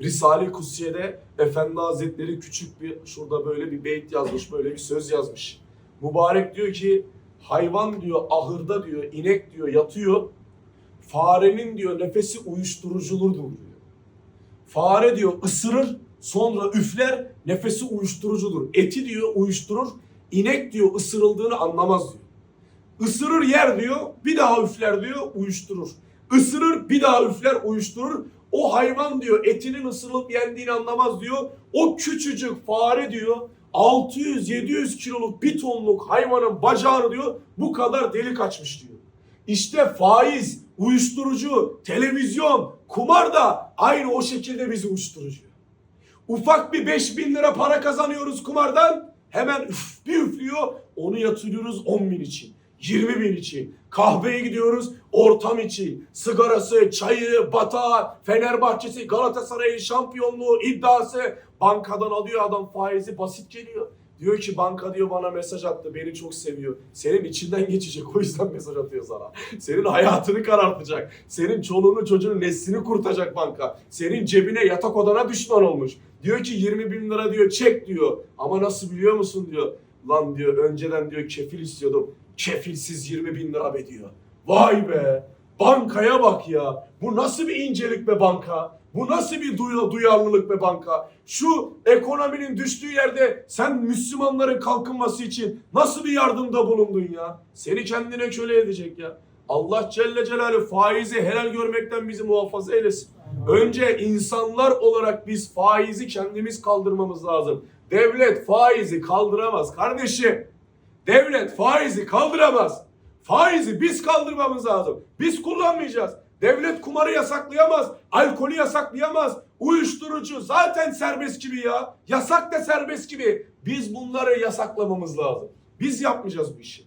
Risale-i Kutsiye'de Efendi Hazretleri küçük bir şurada böyle bir beyt yazmış, böyle bir söz yazmış. Mübarek diyor ki hayvan diyor ahırda diyor inek diyor yatıyor. Farenin diyor nefesi uyuşturuculudur diyor. Fare diyor ısırır sonra üfler nefesi uyuşturucudur. Eti diyor uyuşturur. İnek diyor ısırıldığını anlamaz diyor. Isırır yer diyor bir daha üfler diyor uyuşturur. Isırır bir daha üfler uyuşturur. O hayvan diyor etinin ısırılıp yendiğini anlamaz diyor. O küçücük fare diyor 600-700 kiloluk bir tonluk hayvanın bacağını diyor bu kadar delik açmış diyor. İşte faiz, uyuşturucu, televizyon, kumar da aynı o şekilde bizi uyuşturucu. Ufak bir 5000 lira para kazanıyoruz kumardan. Hemen üf, bir üflüyor. Onu yatırıyoruz 10 bin için. 20 bin için. Kahveye gidiyoruz ortam için. Sigarası, çayı, batağı, Fenerbahçesi, Galatasaray'ın şampiyonluğu, iddiası. Bankadan alıyor adam faizi basit geliyor. Diyor ki banka diyor bana mesaj attı beni çok seviyor. Senin içinden geçecek o yüzden mesaj atıyor sana. Senin hayatını karartacak. Senin çoluğunu çocuğunu neslini kurtaracak banka. Senin cebine yatak odana düşman olmuş. Diyor ki 20 bin lira diyor çek diyor. Ama nasıl biliyor musun diyor. Lan diyor önceden diyor kefil istiyordum. Kefilsiz 20 bin lira be diyor. Vay be. Bankaya bak ya. Bu nasıl bir incelik be banka? Bu nasıl bir duy- duyarlılık be banka? Şu ekonominin düştüğü yerde sen Müslümanların kalkınması için nasıl bir yardımda bulundun ya? Seni kendine köle edecek ya. Allah Celle Celaluhu faizi helal görmekten bizi muhafaza eylesin. Önce insanlar olarak biz faizi kendimiz kaldırmamız lazım. Devlet faizi kaldıramaz kardeşim. Devlet faizi kaldıramaz. Faizi biz kaldırmamız lazım. Biz kullanmayacağız. Devlet kumarı yasaklayamaz. Alkolü yasaklayamaz. Uyuşturucu zaten serbest gibi ya. Yasak da serbest gibi. Biz bunları yasaklamamız lazım. Biz yapmayacağız bu işi.